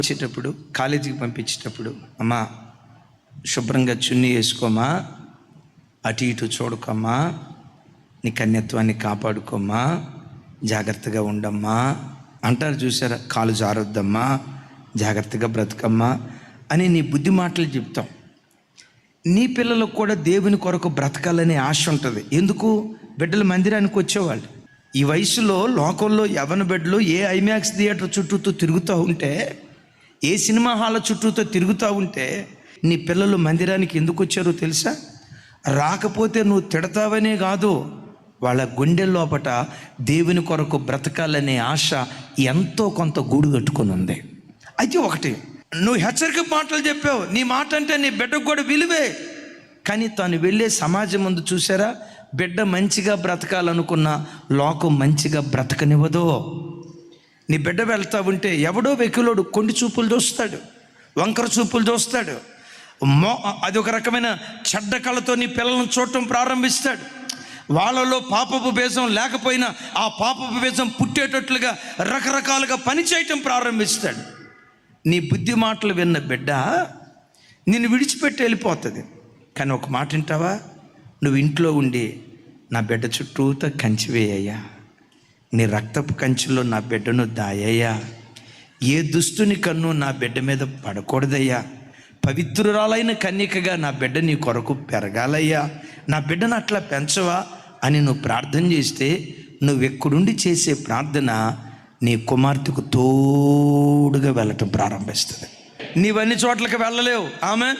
వచ్చేటప్పుడు కాలేజీకి పంపించేటప్పుడు అమ్మా శుభ్రంగా చున్నీ వేసుకోమా అటు ఇటు చూడకమ్మా నీ కన్యత్వాన్ని కాపాడుకోమ్మా జాగ్రత్తగా ఉండమ్మా అంటారు చూసారా? కాలు జారొద్దమ్మా జాగ్రత్తగా బ్రతకమ్మా అని నీ బుద్ధి మాటలు చెప్తాం. నీ పిల్లలకు కూడా దేవుని కొరకు బ్రతకాలనే ఆశ ఉంటుంది. ఎందుకు? బిడ్డల మందిరానికి వచ్చేవాళ్ళు. ఈ వయసులో లోకంలో యవన బిడ్డలు ఏ ఐమాక్స్ థియేటర్ చుట్టూతో తిరుగుతూ ఉంటే ఏ సినిమా హాల్ చుట్టూతో తిరుగుతూ ఉంటే నీ పిల్లలు మందిరానికి ఎందుకు వచ్చారో తెలుసా? రాకపోతే నువ్వు తిడతావనే కాదు. వాళ్ళ గుండె లోపట దేవుని కొరకు బ్రతకాలనే ఆశ ఎంతో కొంత గూడు కట్టుకొని ఉంది. అయితే ఒకటి నువ్వు హెచ్చరిక మాటలు చెప్పావు. నీ మాట అంటే నీ బిడ్డకు కూడా విలువే. కానీ తాను వెళ్ళే సమాజం ముందు చూసారా? బిడ్డ మంచిగా బ్రతకాలనుకున్న లోకం మంచిగా బ్రతకనివ్వదో. నీ బిడ్డ వెళ్తా ఉంటే ఎవడో వెకిలోడు కొండి చూపులు చూస్తాడు వంకర చూపులు చూస్తాడు మో అది ఒక రకమైన చెడ్డ కళతో నీ పిల్లలను చూడటం ప్రారంభిస్తాడు. వాళ్ళలో పాపపు బేజం లేకపోయినా ఆ పాపపు బేజం పుట్టేటట్లుగా రకరకాలుగా పనిచేయటం ప్రారంభిస్తాడు. నీ బుద్ధి మాటలు విన్న బిడ్డ నిన్ను విడిచిపెట్టి వెళ్ళిపోతుంది. కానీ ఒక మాట వింటావా? నువ్వు ఇంట్లో ఉండి నా బిడ్డ చుట్టూతో కంచి వేయ్యా నీ రక్తపు కంచెలో నా బిడ్డను దాయయ్యా. ఏ దుస్తుని కన్ను నా బిడ్డ మీద పడకూడదయ్యా. పవిత్రురాలైన కన్యకగా నా బిడ్డ నీ కొరకు పెరగాలయ్యా. నా బిడ్డను అట్లా పెంచవా అని నువ్వు ప్రార్థన చేస్తే నువ్వు ఎక్కడుండి చేసే ప్రార్థన నీ కుమార్తెకు తోడుగా వెళ్ళటం ప్రారంభిస్తుంది. నీవన్నీ చోట్లకి వెళ్ళలేవు. ఆమె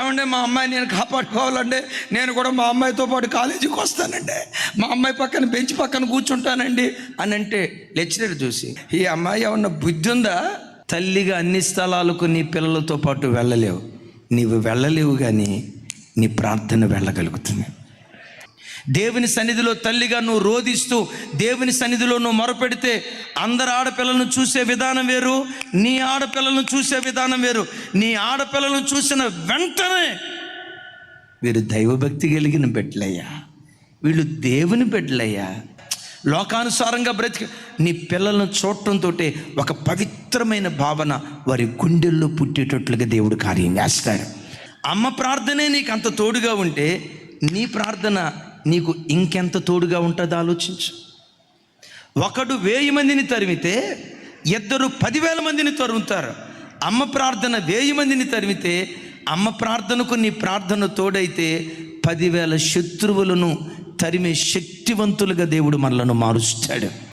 ఏమంటే మా అమ్మాయి నేను కాపాడుకోవాలండి. నేను కూడా మా అమ్మాయితో పాటు కాలేజీకి వస్తానండి. మా అమ్మాయి పక్కన బెంచ్ పక్కన కూర్చుంటానండి అని అంటే లెక్చరర్ చూసి ఈ అమ్మాయి ఏమన్నా బుద్ధి ఉందా? తల్లిగా అన్ని స్థలాలకు నీ పిల్లలతో పాటు వెళ్ళలేవు. నీవు వెళ్ళలేవు కానీ నీ ప్రార్థన వెళ్ళగలుగుతుంది. దేవుని సన్నిధిలో తల్లిగా నువ్వు రోధిస్తూ దేవుని సన్నిధిలో నువ్వు మొరపెడితే అందరు ఆడపిల్లలను చూసే విధానం వేరు నీ ఆడపిల్లలను చూసే విధానం వేరు. నీ ఆడపిల్లలను చూసిన వెంటనే వీరు దైవభక్తి కలిగిన బిడ్డలయ్యా. వీళ్ళు దేవుని బిడ్డలయ్యా. లోకానుసారంగా బ్రతికి నీ పిల్లలను చూడటంతో ఒక పవిత్రమైన భావన వారి గుండెల్లో పుట్టేటట్లుగా దేవుడు కార్యం చేస్తాడు. అమ్మ ప్రార్థనే నీకు అంత తోడుగా ఉంటే నీ ప్రార్థన నీకు ఇంకెంత తోడుగా ఉంటుందో ఆలోచించు. ఒకడు వేయి మందిని తరిమితే ఇద్దరు పదివేల మందిని తరుముతారు. అమ్మ ప్రార్థన వేయి మందిని తరిమితే అమ్మ ప్రార్థనకు నీ ప్రార్థన తోడైతే పదివేల శత్రువులను తరిమే శక్తివంతులుగా దేవుడు మనలను మారుస్తాడు.